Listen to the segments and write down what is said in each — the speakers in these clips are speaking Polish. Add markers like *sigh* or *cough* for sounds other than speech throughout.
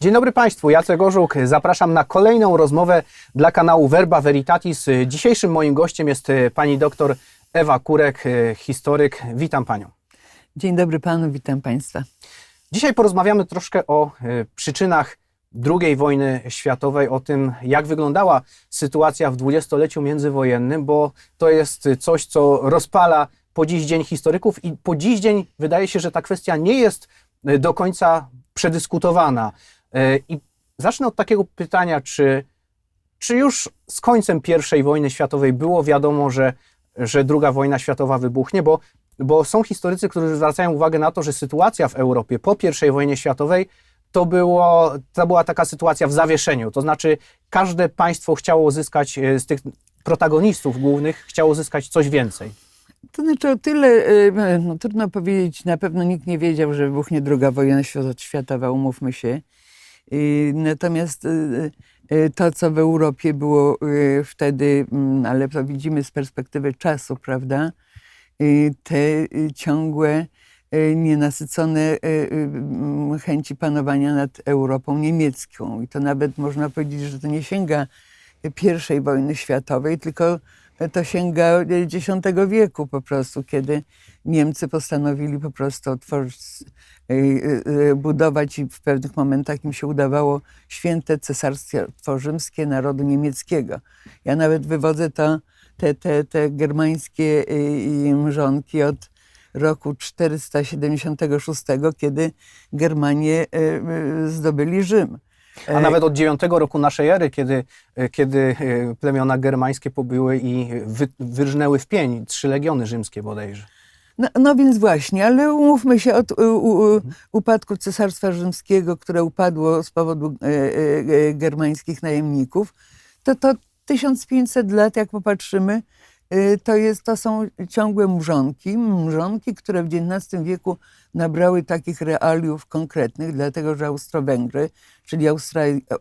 Dzień dobry Państwu, Jacek Orzuk. Zapraszam na kolejną rozmowę dla kanału Verba Veritatis. Dzisiejszym moim gościem jest e, pani doktor Ewa Kurek, e, historyk. Witam Panią. Dzień dobry panu, witam państwa. Dzisiaj porozmawiamy troszkę o e, przyczynach II wojny światowej, o tym, jak wyglądała sytuacja w dwudziestoleciu międzywojennym, bo to jest coś, co rozpala po dziś dzień historyków i po dziś dzień wydaje się, że ta kwestia nie jest do końca przedyskutowana. E, I zacznę od takiego pytania, czy, czy już z końcem I wojny światowej było wiadomo, że, że II wojna światowa wybuchnie, bo, bo są historycy, którzy zwracają uwagę na to, że sytuacja w Europie po I wojnie światowej to, było, to była taka sytuacja w zawieszeniu. To znaczy, każde państwo chciało uzyskać e, z tych protagonistów głównych, chciało uzyskać coś więcej. To znaczy o tyle, y, no, trudno powiedzieć, na pewno nikt nie wiedział, że wybuchnie druga wojna świ- światowa, umówmy się. Y, Natomiast y, y, to, co w Europie było wtedy, mm, ale to widzimy z perspektywy czasu, prawda, te ciągłe, nienasycone mm, chęci panowania nad Europą niemiecką. I to nawet można powiedzieć, że to nie sięga I wojny światowej, tylko to sięga X wieku po prostu, kiedy Niemcy postanowili po prostu otworzyć, y, y, y, budować i w pewnych momentach im się udawało święte cesarstwo rzymskie narodu niemieckiego. Ja nawet wywodzę to, te, te, te germańskie mrzonki od roku 476, kiedy Germanie zdobyli Rzym. A nawet od IX roku naszej ery, kiedy, e, kiedy e, plemiona germańskie pobyły i wy, wyrżnęły w pień trzy legiony rzymskie bodajże. No, no więc właśnie, ale umówmy się od u, u, upadku Cesarstwa Rzymskiego, które upadło z powodu e, e, e, germańskich najemników, to to 1500 lat, jak popatrzymy, e, to, jest, to są ciągłe mrzonki, mrzonki, które w XIX wieku nabrały takich realiów konkretnych, dlatego że Austro-Węgry, czyli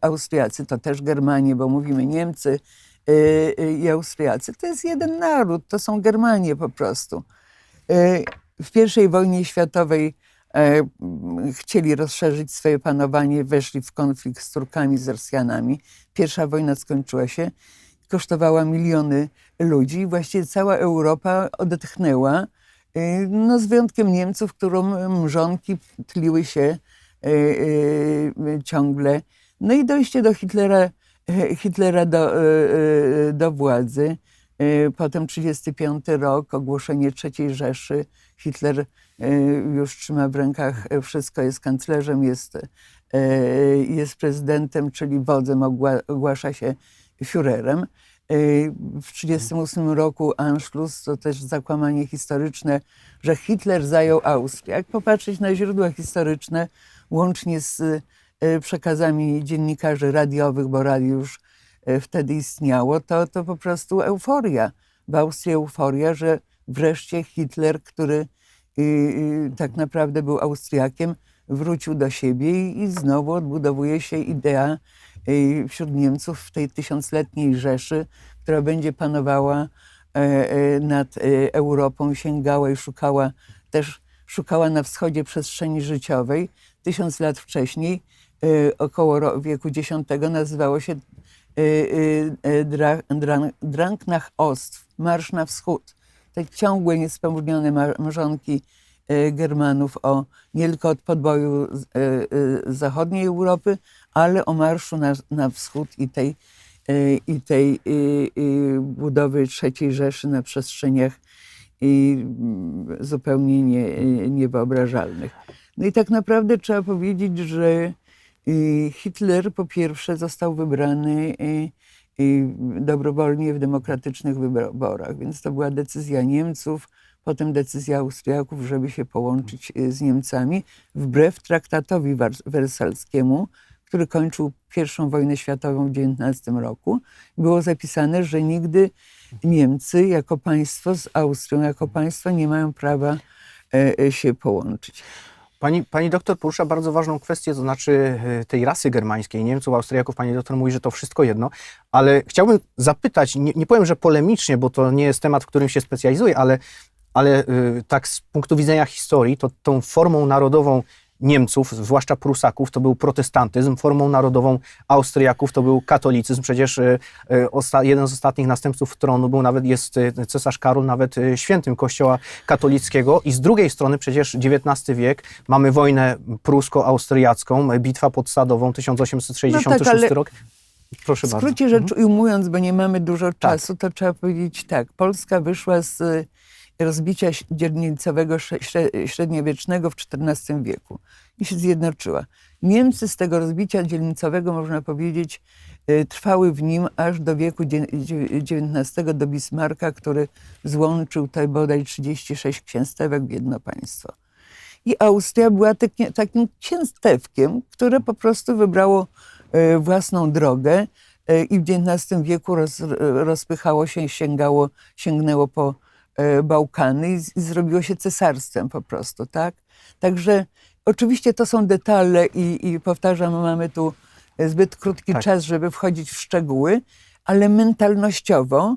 Austriacy, to też Germanie, bo mówimy Niemcy e, e, i Austriacy, to jest jeden naród, to są Germanie po prostu. W I wojnie światowej e, chcieli rozszerzyć swoje panowanie, weszli w konflikt z Turkami, z Rosjanami. Pierwsza wojna skończyła się, kosztowała miliony ludzi. Właściwie cała Europa odetchnęła, e, no z wyjątkiem Niemców, którą mrzonki tliły się e, e, ciągle. No i dojście do Hitlera, *laughs* Hitlera do, do władzy. Potem 35 rok, ogłoszenie III Rzeszy. Hitler już trzyma w rękach wszystko, jest kanclerzem, jest, jest prezydentem, czyli wodzem, ogła- ogłasza się Führerem. E, W 1938 roku Anschluss to też zakłamanie historyczne, że Hitler zajął Austrię. Jak popatrzeć na źródła historyczne, łącznie z e, przekazami dziennikarzy radiowych, bo radio już e, wtedy istniało, to, to po prostu euforia. W Austrii euforia, że wreszcie Hitler, który y, y, tak naprawdę był Austriakiem, wrócił do siebie i, i znowu odbudowuje się idea y, wśród Niemców w tej tysiącletniej Rzeszy, która będzie panowała e, e, nad e, Europą, sięgała i szukała też szukała na wschodzie przestrzeni życiowej. Tysiąc lat wcześniej, około wieku X, nazywało się Dra- Dran- Drang nach Ost, Marsz na wschód. Te ciągłe, niespełnione mar- mrzonki e, Germanów o nie tylko od podboju zachodniej Europy, ale o marszu na, na wschód i tej, e, i tej e, e, budowy III Rzeszy na przestrzeniach i mm, zupełnie nie, niewyobrażalnych. No i tak naprawdę trzeba powiedzieć, że Hitler po pierwsze został wybrany dobrowolnie w demokratycznych wyborach, więc to była decyzja Niemców, potem decyzja Austriaków, żeby się połączyć z Niemcami, wbrew traktatowi wersalskiemu, który kończył I wojnę światową w 19 roku. Było zapisane, że nigdy Niemcy jako państwo z Austrią, jako państwo nie mają prawa e, e, się połączyć. Pani, pani doktor porusza bardzo ważną kwestię, to znaczy e, tej rasy germańskiej, Niemców, Austriaków. Pani doktor mówi, że to wszystko jedno, ale chciałbym zapytać, nie, nie powiem, że polemicznie, bo to nie jest temat, w którym się specjalizuję, ale, ale tak z punktu widzenia historii, to tą formą narodową Niemców, zwłaszcza Prusaków, to był protestantyzm, formą narodową Austriaków to był katolicyzm. Przecież e, osta- jeden z ostatnich następców tronu był nawet, jest e, cesarz Karol nawet świętym kościoła katolickiego i z drugiej strony przecież XIX wiek, mamy wojnę prusko-austriacką, bitwa pod Sadową, 1866 No tak, ale rok. Proszę W bardzo. Mhm. skrócie rzecz ujmując, bo nie mamy dużo czasu, to trzeba powiedzieć tak. Polska wyszła z y, rozbicia dzielnicowego średniowiecznego w XIV wieku i się zjednoczyła. Niemcy z tego rozbicia dzielnicowego, można powiedzieć, y, trwały w nim aż do wieku XIX, do Bismarcka, który złączył tutaj bodaj 36 księstewek w jedno państwo. I Austria była taki, takim księstewkiem, które po prostu wybrało e, własną drogę e, i w XIX wieku roz, rozpychało się sięgało, sięgnęło po Bałkany i, i zrobiło się cesarstwem po prostu, tak? Także oczywiście to są detale i, i powtarzam, mamy tu zbyt krótki Tak. czas, żeby wchodzić w szczegóły, ale mentalnościowo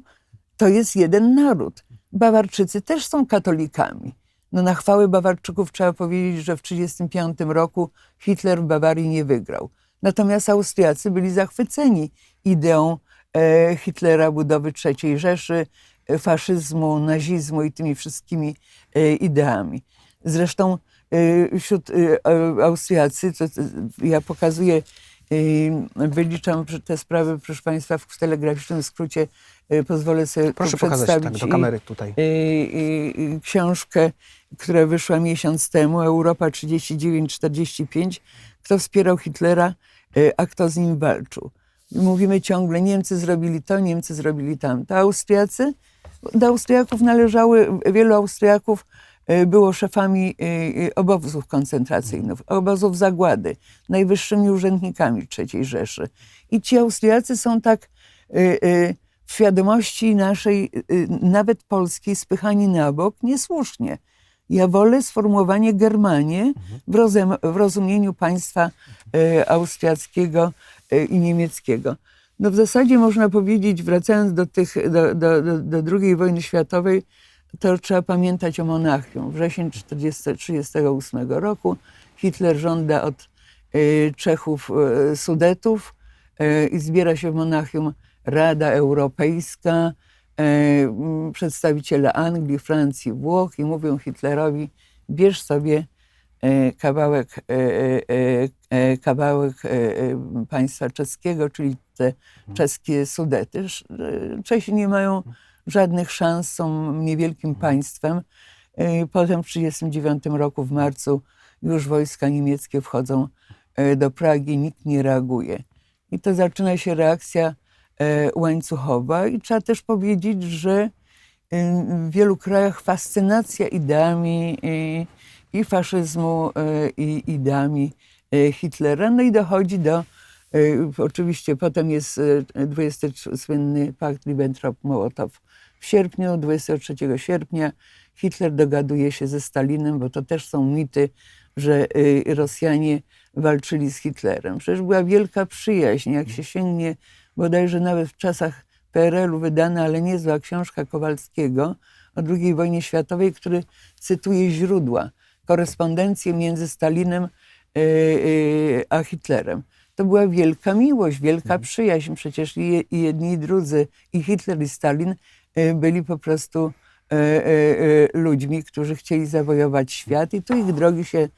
to jest jeden naród. Bawarczycy też są katolikami. No na chwałę Bawarczyków trzeba powiedzieć, że w 1935 roku Hitler w Bawarii nie wygrał. Natomiast Austriacy byli zachwyceni ideą e, Hitlera budowy III Rzeszy, e, faszyzmu, nazizmu i tymi wszystkimi e, ideami. Zresztą e, wśród e, Austriacy, to, ja pokazuję, wyliczam te sprawy, proszę Państwa, w telegraficznym skrócie pozwolę sobie Proszę pokazać tak, przedstawić do kamery tutaj. książkę, która wyszła miesiąc temu, Europa 39-45, kto wspierał Hitlera, a kto z nim walczył. Mówimy ciągle, Niemcy zrobili to, Niemcy zrobili tamto. Austriacy? Do Austriaków należały, wielu Austriaków y, było szefami y, y, obozów koncentracyjnych, obozów zagłady, najwyższymi urzędnikami III Rzeszy. I ci Austriacy są tak w świadomości naszej, nawet polskiej, spychani na bok niesłusznie. Ja wolę sformułowanie Germanie w, rozum, w rozumieniu państwa austriackiego i niemieckiego. No w zasadzie można powiedzieć, wracając do, tych, do, do, do, II wojny światowej, to trzeba pamiętać o Monachium. Wrzesień 1938 roku Hitler żąda od y, Czechów y, Sudetów y, i zbiera się w Monachium Rada Europejska, przedstawiciele Anglii, Francji, Włoch i mówią Hitlerowi, bierz sobie kawałek, e, kawałek e, e, państwa czeskiego, czyli te czeskie Sudety. Czesi nie mają żadnych szans, są niewielkim państwem. Potem w 1939 roku w marcu już wojska niemieckie wchodzą do Pragi, nikt nie reaguje. I to zaczyna się reakcja łańcuchowa i trzeba też powiedzieć, że w wielu krajach fascynacja ideami i, faszyzmu, e, i ideami e, Hitlera. No i dochodzi do, e, oczywiście potem jest e, 20 słynny pakt Ribbentrop-Mołotow w sierpniu, 23 sierpnia Hitler dogaduje się ze Stalinem, bo to też są mity, że Rosjanie walczyli z Hitlerem. Przecież była wielka przyjaźń, jak się sięgnie bodajże nawet w czasach PRL-u wydana, ale niezła książka Kowalskiego o II wojnie światowej, który cytuje źródła, korespondencję między Stalinem e, e, a Hitlerem. To była wielka miłość, wielka przyjaźń. Przecież i, je- i jedni, i drudzy, i Hitler, i Stalin e, byli po prostu ludźmi, którzy chcieli zawojować świat i tu ich drogi się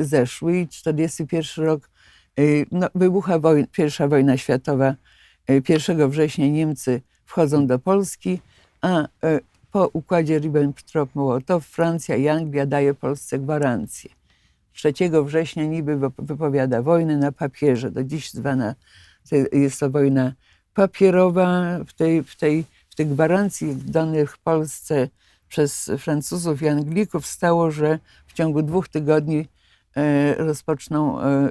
zeszły. I 41 rok no, wybucha woj- pierwsza wojna światowa. E, 1 września Niemcy wchodzą do Polski, a po układzie Ribbentrop-Mołotow Francja i Anglia daje Polsce gwarancję. 3 września niby wyp- wypowiada wojnę na papierze. Do dziś zwana jest to wojna papierowa. W tej, w tej, w tych gwarancji danych Polsce przez Francuzów i Anglików stało, że w ciągu dwóch tygodni e, rozpoczną e,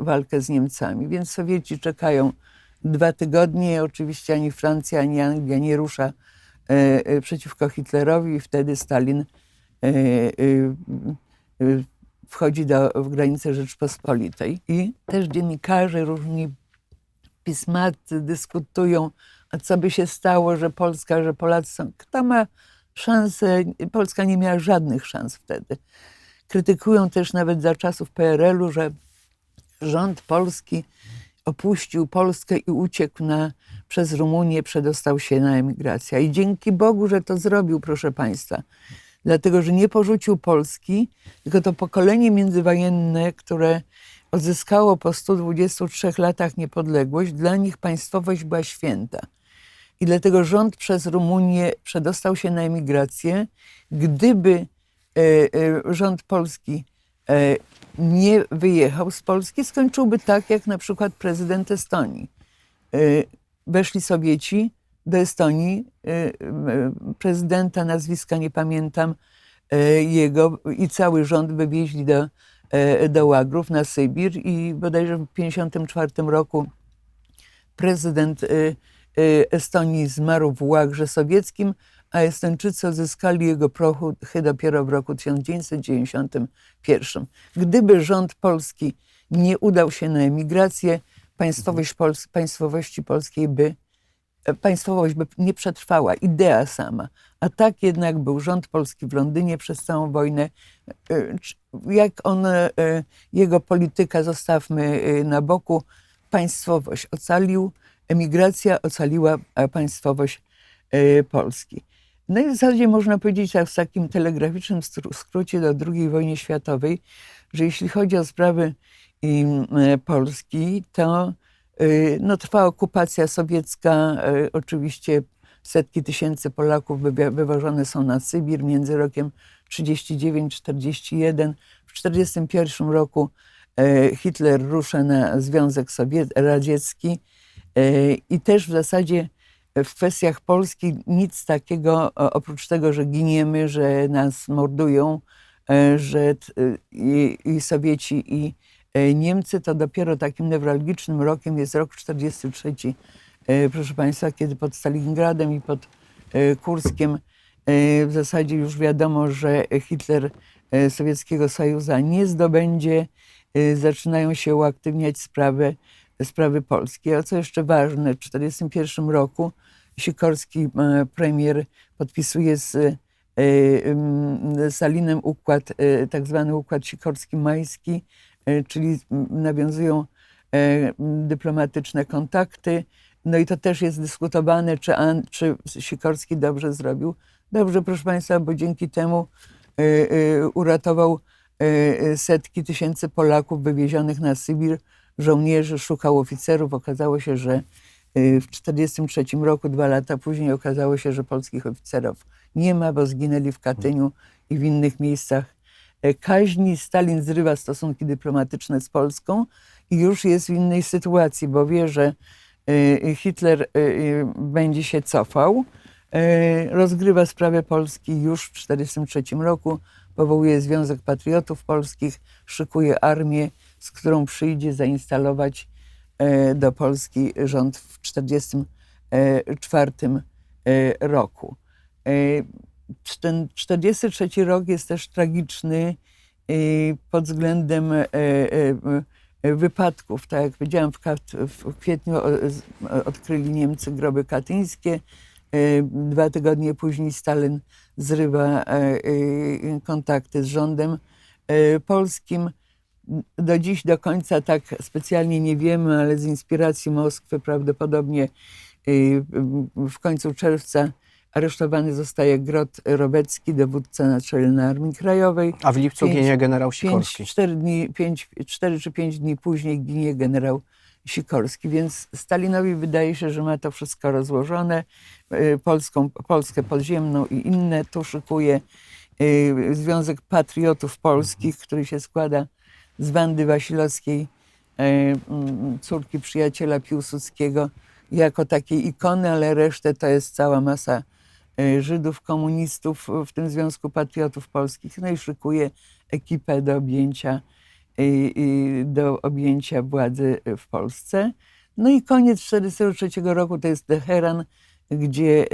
walkę z Niemcami. Więc Sowieci czekają dwa tygodnie. Oczywiście ani Francja, ani Anglia nie rusza przeciwko Hitlerowi i wtedy Stalin e, e, e, wchodzi do, w granice Rzeczpospolitej. I też dziennikarze, różni pismacy dyskutują, co by się stało, że Polska, że Polacy są... Kto ma szansę? Polska nie miała żadnych szans wtedy. krytykują też nawet za czasów PRL-u, że rząd polski opuścił Polskę i uciekł na, przez Rumunię, przedostał się na emigrację. I dzięki Bogu, że to zrobił, proszę Państwa. Dlatego, że nie porzucił Polski, tylko to pokolenie międzywojenne, które odzyskało po 123 latach niepodległość, dla nich państwowość była święta. I dlatego rząd przez Rumunię przedostał się na emigrację. Gdyby e, e, rząd polski e, nie wyjechał z Polski, skończyłby tak jak na przykład prezydent Estonii. Weszli Sowieci do Estonii, e, e, prezydenta, nazwiska nie pamiętam e, jego, i cały rząd wywieźli do, do Łagrów na Sybir i bodajże w 1954 roku prezydent y, y, Estonii zmarł w Łagrze sowieckim, a Estończycy odzyskali jego prochy dopiero w roku 1991. Gdyby rząd polski nie udał się na emigrację, państwowość Pols- państwowości polskiej by e, państwowość by nie przetrwała, idea sama. A tak jednak był rząd polski w Londynie przez całą wojnę. E, czy- Jak on, e, jego polityka zostawmy e, na boku, państwowość ocalił, emigracja ocaliła e, państwowość e, Polski. No i w zasadzie można powiedzieć tak w takim telegraficznym skrócie do II wojny światowej, że jeśli chodzi o sprawy e, Polski, to y, no, trwa okupacja sowiecka. y, Oczywiście setki tysięcy Polaków wywożone są na Sybir między rokiem 39-41. W 1941 roku e, Hitler rusza na Związek Radziecki e, i też w zasadzie w kwestiach Polski nic takiego, oprócz tego, że giniemy, że nas mordują, e, że i, i Sowieci, i e, Niemcy, to dopiero takim newralgicznym rokiem jest rok 43, e, proszę Państwa, kiedy pod Stalingradem i pod e, Kurskiem e, w zasadzie już wiadomo, że Hitler e, Sowieckiego Sojuza nie zdobędzie, e, zaczynają się uaktywniać sprawy, sprawy polskie. A co jeszcze ważne, w 1941 roku Sikorski, e, premier, podpisuje z e, em, Salinem układ, e, tak zwany układ Sikorski-Majski, e, czyli m, nawiązują e, dyplomatyczne kontakty. No i to też jest dyskutowane, czy, An, czy Sikorski dobrze zrobił. Dobrze, proszę Państwa, bo dzięki temu e, e, uratował e, e, setki tysięcy Polaków wywiezionych na Sybir, żołnierzy, szukał oficerów. Okazało się, że e, w 1943 roku, dwa lata później, okazało się, że polskich oficerów nie ma, bo zginęli w Katyniu i w innych miejscach e, kaźni. Stalin zrywa stosunki dyplomatyczne z Polską i już jest w innej sytuacji, bo wie, że e, Hitler e, e, będzie się cofał. E, Rozgrywa sprawę Polski już w 1943 roku, powołuje Związek Patriotów Polskich, szykuje armię, z którą przyjdzie zainstalować e, do Polski rząd w 1944 e, roku. Ten 43 rok jest też tragiczny e, pod względem e, e, wypadków. Tak jak powiedziałam, w, kwietniu odkryli Niemcy groby katyńskie. Dwa tygodnie później Stalin zrywa kontakty z rządem polskim. Do dziś do końca tak specjalnie nie wiemy, ale z inspiracji Moskwy prawdopodobnie y, w końcu czerwca aresztowany zostaje Grot Robecki, dowódca Naczelnej Armii Krajowej. A w lipcu Pięć- ginie generał Pięć, Sikorski. cztery, dni, pięć, cztery czy pięć dni później ginie generał Sikorski, więc Stalinowi wydaje się, że ma to wszystko rozłożone. Y, Polską, Polskę podziemną i inne tu szykuje y, Związek Patriotów Polskich, który się składa z Wandy Wasilowskiej, y, mm, córki przyjaciela Piłsudskiego, jako takiej ikony, ale resztę to jest cała masa Żydów, komunistów w tym Związku Patriotów Polskich. No i szykuje ekipę do objęcia, y, do objęcia władzy w Polsce. No i koniec 1943 roku to jest Teheran, gdzie,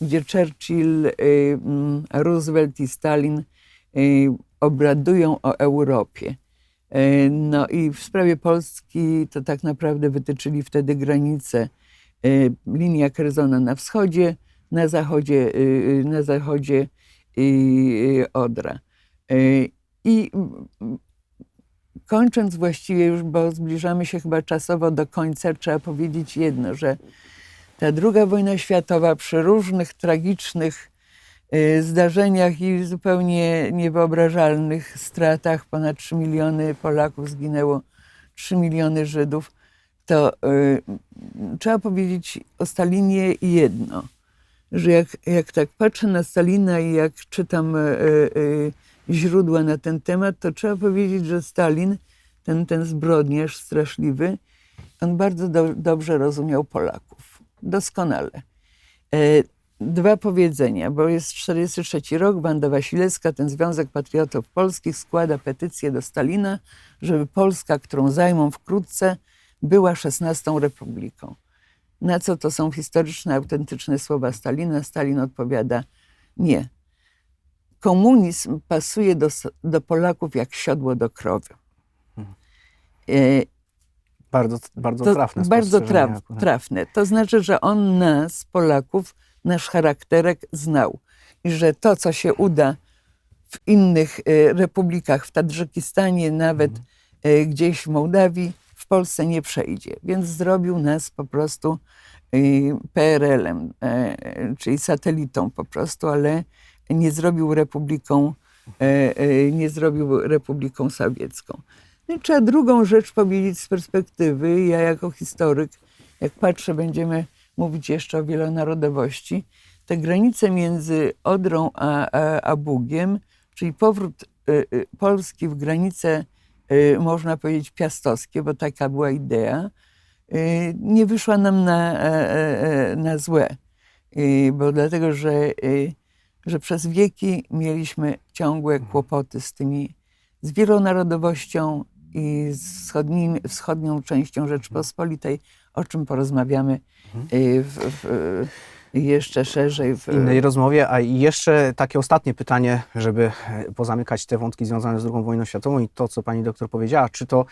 gdzie Churchill, Roosevelt i Stalin obradują o Europie. No i w sprawie Polski to tak naprawdę wytyczyli wtedy granice. Linia Kerzona na wschodzie, na zachodzie, y, y, na zachodzie y, Odra. I kończąc właściwie już, bo zbliżamy się chyba czasowo do końca, trzeba powiedzieć jedno, że ta druga wojna światowa przy różnych tragicznych zdarzeniach i zupełnie niewyobrażalnych stratach, ponad 3 miliony Polaków zginęło, 3 miliony Żydów, to y, trzeba powiedzieć o Stalinie jedno, że jak, jak tak patrzę na Stalina i jak czytam y, y, źródła na ten temat, to trzeba powiedzieć, że Stalin, ten, ten zbrodniarz straszliwy, on bardzo do, dobrze rozumiał Polaków. Doskonale. E, dwa powiedzenia, bo jest 43 rok, Wanda Wasilewska, ten Związek Patriotów Polskich składa petycję do Stalina, żeby Polska, którą zajmą wkrótce, była 16 republiką. Na co to są historyczne, autentyczne słowa Stalina? Stalin odpowiada, nie. Komunizm pasuje do, do Polaków jak siodło do krowy. E, Bardzo, bardzo to trafne bardzo traf, trafne. To znaczy, że on nas, Polaków, nasz charakterek znał. I że to, co się uda w innych e, republikach, w Tadżykistanie, nawet Mhm. e, gdzieś w Mołdawii, Polsce nie przejdzie. Więc zrobił nas po prostu e, PRL-em, e, czyli satelitą po prostu, ale nie zrobił republiką, e, e, nie zrobił republiką sowiecką. No i trzeba drugą rzecz powiedzieć z perspektywy. Ja jako historyk, jak patrzę, będziemy mówić jeszcze o wielonarodowości. Te granice między Odrą a, a, a Bugiem, czyli powrót y, y, Polski w granice, y, można powiedzieć, piastowskie, bo taka była idea, y, nie wyszła nam na, e, e, e, na złe. Y, Bo dlatego, że, y, że przez wieki mieliśmy ciągłe kłopoty z tymi z wielonarodowością i z wschodnim, wschodnią częścią Rzeczpospolitej, o czym porozmawiamy y, w, w, jeszcze szerzej. W, innej rozmowie. A jeszcze takie ostatnie pytanie, żeby e, pozamykać te wątki związane z II wojną światową i to, co pani doktor powiedziała. Czy to,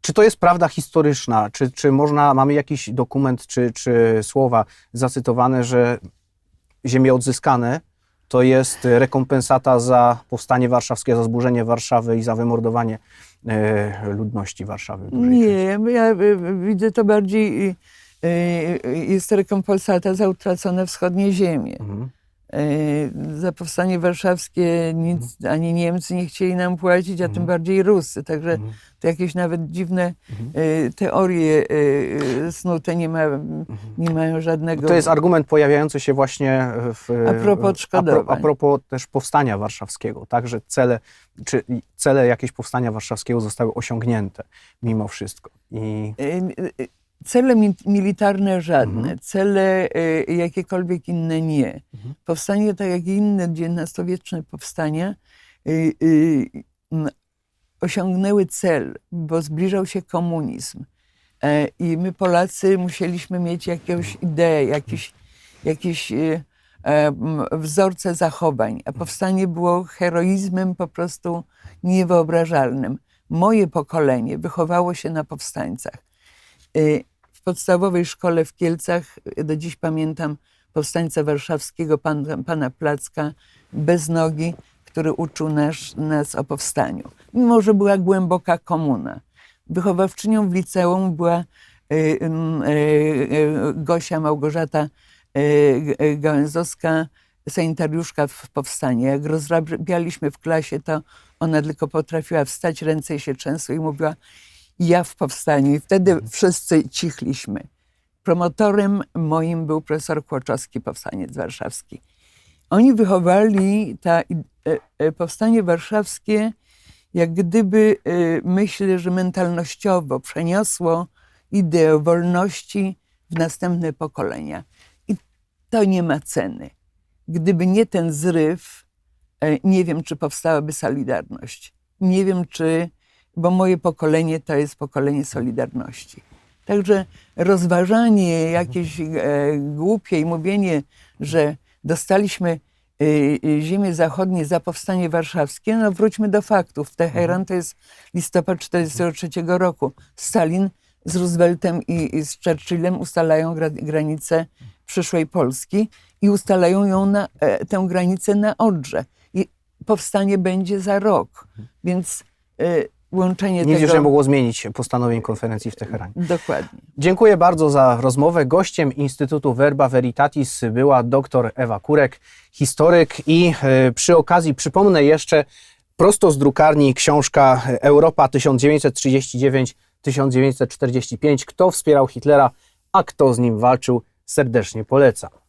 czy to jest prawda historyczna? Czy, czy można, mamy jakiś dokument czy, czy słowa zacytowane, że ziemie odzyskane to jest rekompensata za powstanie warszawskie, za zburzenie Warszawy i za wymordowanie e, ludności Warszawy? dużej części? Nie, ja widzę to bardziej, jest rekompensata za utracone wschodnie ziemie. Mhm. Y, Za powstanie warszawskie nic, ani Niemcy nie chcieli nam płacić, a tym bardziej Rusy. Także Mhm. to jakieś nawet dziwne Mhm. y, teorie y, y, snute nie, ma, nie mają żadnego... To jest argument pojawiający się właśnie w. A propos a, pro, odszkodowań. a propos też powstania warszawskiego, tak, że cele, czy cele jakieś powstania warszawskiego zostały osiągnięte mimo wszystko. I Y, y, Cele mi- militarne żadne, Mhm. cele y, jakiekolwiek inne nie. Mhm. Powstanie, tak jak i inne XIX-wieczne powstania, y, y, osiągnęły cel, bo zbliżał się komunizm. E, I my Polacy musieliśmy mieć jakąś ideę, jakieś y, e, wzorce zachowań, a powstanie było heroizmem po prostu niewyobrażalnym. Moje pokolenie wychowało się na powstańcach. Y, podstawowej szkole w Kielcach, y, do dziś pamiętam powstańca warszawskiego, pan, pana Placka, bez nogi, który uczył nas, nas o powstaniu. Mimo, że była głęboka komuna. Wychowawczynią w liceum była y, y, y, Gosia Małgorzata y, G- Gałęzowska, sanitariuszka w powstanie. Jak rozrabialiśmy w klasie, to ona tylko potrafiła wstać, ręce się trzęsły i mówiła ja w powstaniu. I wtedy wszyscy cichliśmy. Promotorem moim był profesor Kłoczowski, powstaniec warszawski. Oni wychowali ta, e, e, powstanie warszawskie, jak gdyby, e, myślę, że mentalnościowo przeniosło ideę wolności w następne pokolenia. I to nie ma ceny. Gdyby nie ten zryw, nie wiem, czy powstałaby Solidarność. Nie wiem, czy, bo moje pokolenie to jest pokolenie Solidarności. Także rozważanie jakieś e, głupie i mówienie, że dostaliśmy e, e, ziemię zachodnie za powstanie warszawskie, no wróćmy do faktów. Teheran to jest listopad 1943 roku. Stalin z Rooseveltem i, i z Churchillem ustalają gra, granicę przyszłej Polski i ustalają ją na, e, tę granicę na Odrze. I powstanie będzie za rok. Więc y, łączenie Nic tego... już nie mogło zmienić postanowień konferencji w Teheranie. Dokładnie. Dziękuję bardzo za rozmowę. Gościem Instytutu Verba Veritatis była dr Ewa Kurek, historyk i e, przy okazji przypomnę jeszcze prosto z drukarni książka Europa 1939-1945. Kto wspierał Hitlera, a kto z nim walczył, serdecznie polecam.